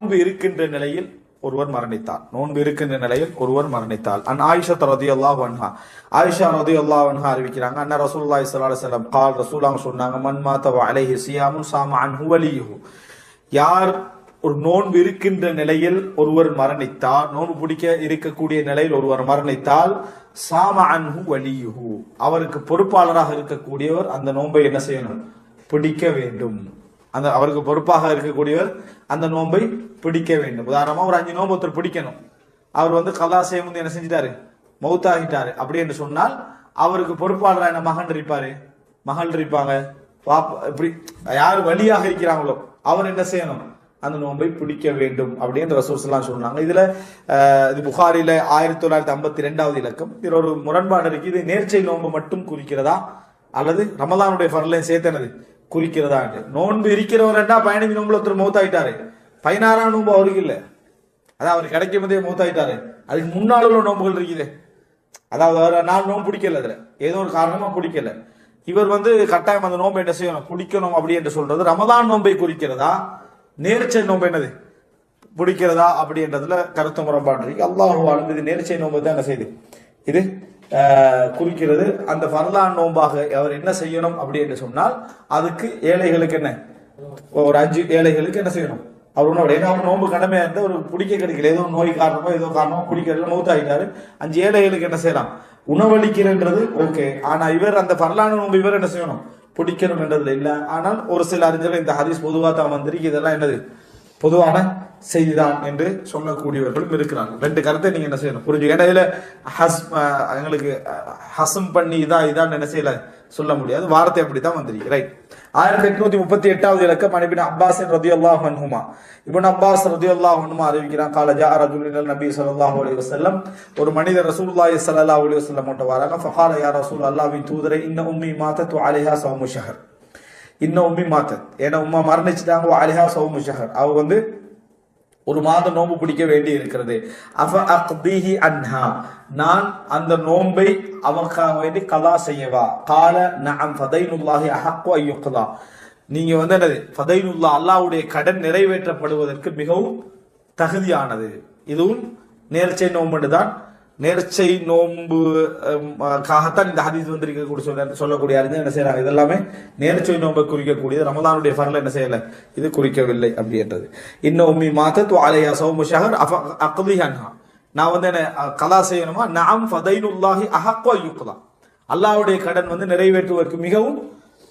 நோன்பு இருக்கின்ற நிலையில் ஒருவர் மரணித்தார். நோன்பு இருக்கின்ற நிலையில் ஒருவர் மரணித்தால் அன் ஆயிஷா ரதியல்லாஹு வன்ஹா ஆயிஷா ரதியல்லாஹு வன்ஹா அறிவிக்கிறாங்க அண்ணா ரசூல்லா ஸல்லல்லாஹு செல்லம் கால் ரசூலாங்க சொன்னாங்க மன் அலைஹி சியாமுன் சாமான் அன்ஹு யார் ஒரு நோன்பு இருக்கின்ற நிலையில் ஒருவர் மரணித்தால் நோன்பு பிடிக்க இருக்கக்கூடிய நிலையில் ஒருவர் மரணித்தால் சாம அன்ஹு வலியுஹு. அவருக்கு பொறுப்பாளராக இருக்கக்கூடியவர் அந்த நோன்பை என்ன செய்யணும்? பிடிக்க வேண்டும். அந்த அவருக்கு பொறுப்பாக இருக்கக்கூடியவர் அந்த நோன்பை பிடிக்க வேண்டும். உதாரணமா ஒரு அஞ்சு நோன்பு ஒருத்தர் பிடிக்கணும். அவர் வந்து கலா செய்யும் என்ன செஞ்சிட்டாரு? மௌத்தாகிட்டாரு. அப்படி என்று சொன்னால் அவருக்கு பொறுப்பாளராக என்ன மகன் இருப்பாரு? மகள் இருப்பாங்க. பாப்பா இப்படி யார் வழியாக இருக்கிறாங்களோ அவர் என்ன செய்யணும்? அந்த நோன்பை பிடிக்க வேண்டும் அப்படின்னு ரசூசல்லாம் சொன்னாங்க. இதில் இது புகாரில ஆயிரத்தி தொள்ளாயிரத்தி ஐம்பத்தி ரெண்டாவது இலக்கம். இதில் ஒரு முரண்பாடு இருக்கு. இது நேர்ச்சை நோன்பு மட்டும் குறிக்கிறதா? அல்லது ரமதானுடைய பரலையும் சேர்த்தனது குறிக்கிறதா நோன்பு நோன்பு இருக்கிறவர்டா பயணி நோன்புல ஒருத்தர் மௌத்தாயிட்டாரு. பதினாறாம் நோன்பு அவருக்கு இல்லை. அதான் அவர் கிடைக்கும் போதே மௌத்தாயிட்டாரு. அதுக்கு முன்னாள் உள்ள நோன்புகள் இருக்குது. அதாவது அவர் நாலு நோன்பு பிடிக்கல அதில். ஏதோ ஒரு காரணமாக பிடிக்கல. இவர் வந்து கட்டாயம் அந்த நோன்பை என்ன செய்யணும்? பிடிக்கணும் அப்படி என்று சொல்றது ரமதான் நோன்பை குறிக்கிறதா? நேர்ச்சை நோன்பு என்னது? பிடிக்கிறதா அப்படின்றதுல கருத்து முரண்பாடு இருக்கு. அல்லாஹு ஆலம் இது நேர்ச்சை நோன்பு தான் என்ன செய்யுது இது குறிக்கிறது. அந்த ஃபர்லான் நோன்பாக அவர் என்ன செய்யணும் அப்படி என்று சொன்னால் அதுக்கு ஏழைகளுக்கு என்ன? ஒரு அஞ்சு ஏழைகளுக்கு என்ன செய்யணும்? அவர் ஒன்றும் ஏன்னா அவர் நோன்பு கடமையா இருந்து ஒரு பிடிக்க கிடைக்கல. ஏதோ நோய் காரணமோ ஏதோ காரணமோ பிடிக்கிறதுல மௌத்தாகிட்டாரு அஞ்சு ஏழைகளுக்கு என்ன செய்யலாம்? உணவளிக்கிறன்றது ஓகே ஆனா இவர் அந்த பரலான நோன்பு இவர் என்ன செய்யணும்? பிடிக்கணும் என்றதுல இல்லை ஆனால் ஒரு சில அறிஞர்கள் இந்த ஹதீஸ் பொதுவா தான் வந்திருக்கு இதெல்லாம் என்னது? பொதுவான செய்திதான் என்று சொல்லக்கூடியவர்களும் இருக்கிறாங்க ரெண்டு கருத்தை நீங்க என்ன செய்யணும்? புரிஞ்சு ஏன்னா இதுல ஹஸ் எங்களுக்கு ஹசம் பண்ணி இதான் இதான் என்ன செய்யல? சொல்ல முடியாது. வார்த்தை அப்படித்தான் வந்திருக்கு. ரைட் ஆயிரத்தி எட்நூத்தி முப்பத்தி எட்டாவது இலக்கம் அனுப்பின அப்பாஸ் ரதி அல்லாஹ் அன்ஹுமா. இவன் அப்பாஸ் ரதி அல்லாஹ் ஹனுமா அறிவிக்கிறான். கால ஜா ரஜுலின் நபி ஸல்லல்லாஹு அலி வசல்லம் ஒரு மனிதர் ரசூலுல்லாஹி சல்லா அலி வசல்லம் மட்டும் வராங்க. ஃபஹால யா ரசூல் அல்லாவின் தூதரை இன்ன உம்மி மாத்த துவாலிஹா சௌமு ஷஹர். இன்னும் உம்மி மாத்தத். ஏன்னா உம்மா மரணிச்சுட்டாங்க. அலிஹா சௌமு ஷஹர். அவ வந்து ஒரு மாதம் நோன்பு பிடிக்க வேண்டி இருக்கிறது. அஃப அக்தீஹி அன்ஹா. நான் அந்த நோன்பை அவருக்காக வேண்டி கலா செய்யவா? கால நஅம் ஃபதைனுல்லாஹி அஹக்கு ஐயுக்லா நீங்க வந்து என்னது? ஃபதைனுல்லா அல்லாவுடைய கடன் நிறைவேற்றப்படுவதற்கு மிகவும் தகுதியானது. இதுவும் நேர்ச்சை நோன்பு தான் நேர்ச்சை நோன்பு காகத்தான் இந்த ஹதீஸ் வந்திருக்கக்கூடிய சொல்ல சொல்லக்கூடிய அறிஞர் என்ன செய்யறாங்க இதெல்லாமே நேர்ச்சை நோன்பை குறிக்கக்கூடியது ரமதானுடைய ஃபர்ல என்ன செய்யல இது குறிக்கவில்லை அப்படின்றது இன்னும் உம்மி மாத்தத் அலையா சௌமு ஷஹர் அஃப அன்ஹா நான் வந்து என்ன கலா செய்யணுமா நாம் ஃபதைனுல்லாஹி அஹக்வா யுக்லா அல்லாஹ்வுடைய கடன் வந்து நிறைவேற்றுவதற்கு மிகவும்